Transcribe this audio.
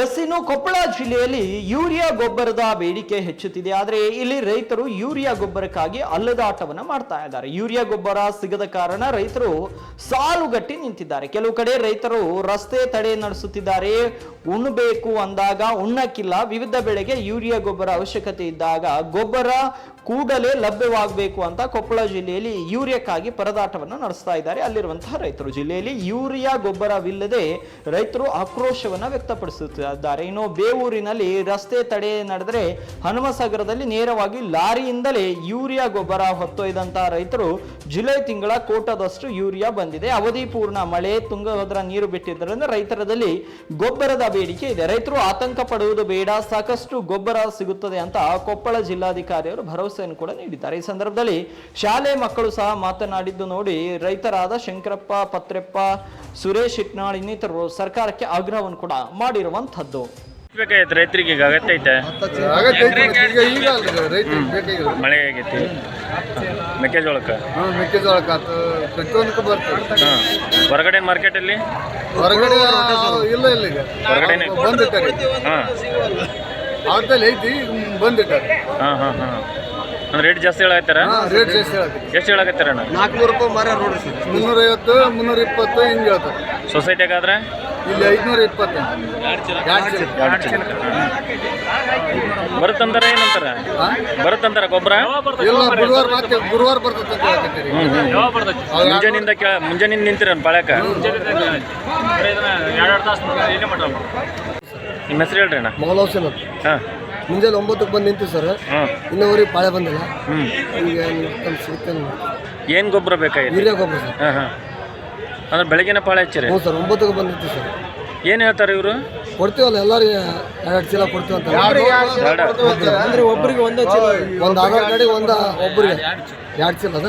S ಇನ್ನು ಕೊಪ್ಪಳ ಜಿಲ್ಲೆಯಲ್ಲಿ urea ಗೊಬ್ಬರದ ಬೇಡಿಕೆ ಹೆಚ್ಚುತ್ತಿದೆ. ಆದರೆ ಇಲ್ಲಿ ರೈತರು ಯೂರಿಯಾ ಗೊಬ್ಬರಕ್ಕಾಗಿ ಅಲ್ಲದಾಟವನ್ನು ಮಾಡ್ತಾ ಇದ್ದಾರೆ. ಯೂರಿಯಾ ಗೊಬ್ಬರ ಸಿಗದ ಕಾರಣ ರೈತರು ಸಾಲುಗಟ್ಟಿ ನಿಂತಿದ್ದಾರೆ. ಕೆಲವು ಕಡೆ ರೈತರು ರಸ್ತೆ ತಡೆ ನಡೆಸುತ್ತಿದ್ದಾರೆ. ಉಣ್ಣಬೇಕು ಅಂದಾಗ ಉಣ್ಣಕ್ಕಿಲ್ಲ. ವಿವಿಧ ಬೆಳೆಗೆ ಯೂರಿಯಾ ಗೊಬ್ಬರ ಅವಶ್ಯಕತೆ ಇದ್ದಾಗ ಗೊಬ್ಬರ ಕೂಡಲೇ ಲಭ್ಯವಾಗಬೇಕು ಅಂತ ಕೊಪ್ಪಳ ಜಿಲ್ಲೆಯಲ್ಲಿ ಯೂರಿಯಾಕ್ಕಾಗಿ ಪರದಾಟವನ್ನು ನಡೆಸ್ತಾ ಇದ್ದಾರೆ. ಅಲ್ಲಿರುವಂತಹ ರೈತರು ಜಿಲ್ಲೆಯಲ್ಲಿ ಯೂರಿಯಾ ಗೊಬ್ಬರವಿಲ್ಲದೆ ರೈತರು ಆಕ್ರೋಶವನ್ನು ವ್ಯಕ್ತಪಡಿಸುತ್ತಿದ್ದಾರೆ. ಇನ್ನು ಬೇವೂರಿನಲ್ಲಿ ರಸ್ತೆ ತಡೆ ನಡೆದರೆ ಹನುಮಸಾಗರದಲ್ಲಿ ನೇರವಾಗಿ ಲಾರಿಯಿಂದಲೇ ಯೂರಿಯಾ ಗೊಬ್ಬರ ಹೊತ್ತೊಯ್ದಂತಹ ರೈತರು ಜುಲೈ ತಿಂಗಳ ಕೋಟದಷ್ಟು ಯೂರಿಯಾ ಬಂದಿದೆ. ಅವಧಿ ಪೂರ್ಣ ಮಳೆ, ತುಂಗಭದ್ರಾ ನೀರು ಬಿಟ್ಟಿದ್ದರಿಂದ ರೈತರದಲ್ಲಿ ಗೊಬ್ಬರದ ಬೇಡಿಕೆ ಇದೆ. ರೈತರು ಆತಂಕ ಪಡುವುದು ಬೇಡ, ಸಾಕಷ್ಟು ಗೊಬ್ಬರ ಸಿಗುತ್ತದೆ ಅಂತ ಕೊಪ್ಪಳ ಜಿಲ್ಲಾಧಿಕಾರಿಯವರು ಭರವಸೆಯನ್ನು ಕೂಡ ನೀಡಿದ್ದಾರೆ. ಈ ಸಂದರ್ಭದಲ್ಲಿ ಶಾಲೆ ಮಕ್ಕಳು ಸಹ ಮಾತನಾಡಿದ್ದು ನೋಡಿ ರೈತರಾದ ಶಂಕರಪ್ಪ ಪತ್ರೆಪ್ಪ ಸುರೇಶ್ ಇಟ್ನಾಳ್ ಇನ್ನಿತರರು ಸರ್ಕಾರಕ್ಕೆ ಆಗ್ರಹವನ್ನು ಕೂಡ ಮಾಡಿರುವಂತಹದ್ದು ಬೇಕಾಗೈತೆ ರೈತರಿಗೆ ಈಗ ಅಗತ್ಯ ಐತೆ. ಮಳೆ ಆಗೈತಿ ಮೆಕ್ಕೆಜೋಳಕ್ಕೆ? ಹೊರಗಡೆ ಮಾರ್ಕೆಟ್ ಪ್ರತಿಯೊಂದಕ್ಕೂ ಬರ್ತದೆ. ಹೊರಗಡೆ ಮಾರ್ಕೆಟಲ್ಲಿ ಹೊರಗಡೆ ಇಲ್ಲ ಇಲ್ಲ ಈಗ ಹೊರಗಡೆ ಹಾಂ. ಆಟದಲ್ಲಿ ಐತಿ ಹ್ಮ್, ಬಂದಿಟ್ಟಾರೆ ಹಾಂ ಹಾಂ ಹಾಂ. ಅಂದ್ರೆ ರೇಟ್ ಜಾಸ್ತಿ ಹೇಳಾಕತ್ತಾರ? ಹಾಂ ರೇಟ್ ಜಾಸ್ತಿ ಹೇಳಕ್ಕೆ ಎಷ್ಟು ಹೇಳಕತ್ತಾರಣ್ಣ ನಾಲ್ಕುನೂರು ರೂಪಾಯಿ ಮರ ನೋಡ್ರಿ ಸರ್. ಮುನ್ನೂರೈವತ್ತು ಮುನ್ನೂರ ಇಪ್ಪತ್ತು ಹಿಂಗೆ ಹೇಳ್ತಾರೆ. ಸೊಸೈಟಿಯಾಗಾದ್ರೆ ಇಲ್ಲಿ ಐದುನೂರ ಇಪ್ಪತ್ತು ಎರಡು ಚೀಲ? ಬರುತ್ತಂತಾರ ಏನಂತಾರ? ಬರುತ್ತಂತಾರ ಗೊಬ್ಬರ? ಇಲ್ಲ ಗುರುವಾರ ಮತ್ತೆ ಗುರುವಾರ ಬರ್ತದೆ ಅಂತ ಹೇಳಕತ್ತೀರಿ. ಮುಂಜಾನಿಂದ ಕೇಳ ಮುಂಜಾನಿಂದ ನಿಂತಿರ ಪಾಳ್ಯಾಕ? ನಿಮ್ಮ ಹೆಸರು ಹೇಳ್ರಿ ಅಣ್ಣ. ಮೊಗಲೌಸನ್ ಅಂತ ಹಾಂ. ಮುಂಜಾನೆ ಒಂಬತ್ತಕ್ಕೆ ಬಂದು ನಿಂತು ಸರ್. ಹಾಂ ಇನ್ನೂವರೆಗೆ ಪಾಳೆ ಬಂದಿಲ್ಲ. ಹ್ಞೂ ಈಗ ಸಿಗುತ್ತೆ ಏನು ಗೊಬ್ಬರ ಬೇಕಾಗಿತ್ತು ಯೂರಿಯಾ ಗೊಬ್ಬರ ಸರ್. ಹಾಂ ಹಾಂ ಅಂದ್ರೆ ಬೆಳಗಿನ ಪಾಳೆ ಹಚ್ಚಿರಿ? ಹ್ಞೂ ಸರ್ ಒಂಬತ್ತಕ್ಕೆ ಬಂದು ನಿಂತು ಸರ್. ಏನು ಹೇಳ್ತಾರೆ ಇವರು? ಕೊಡ್ತೀವಲ್ಲ ಎಲ್ಲರಿಗೆ ಎರಡು ಚೀಲ ಕೊಡ್ತೀವಿ ಅಂತ. ಅಂದ್ರೆ ಒಬ್ಬರಿಗೆ ಒಂದೇ ಚೀಲ. ಒಂದು ಆಧಾರ್ ಕಾರ್ಡಿಗೆ ಒಂದು ಒಬ್ಬರಿಗೆ ಎರಡು ಚೀಲ. ಅದ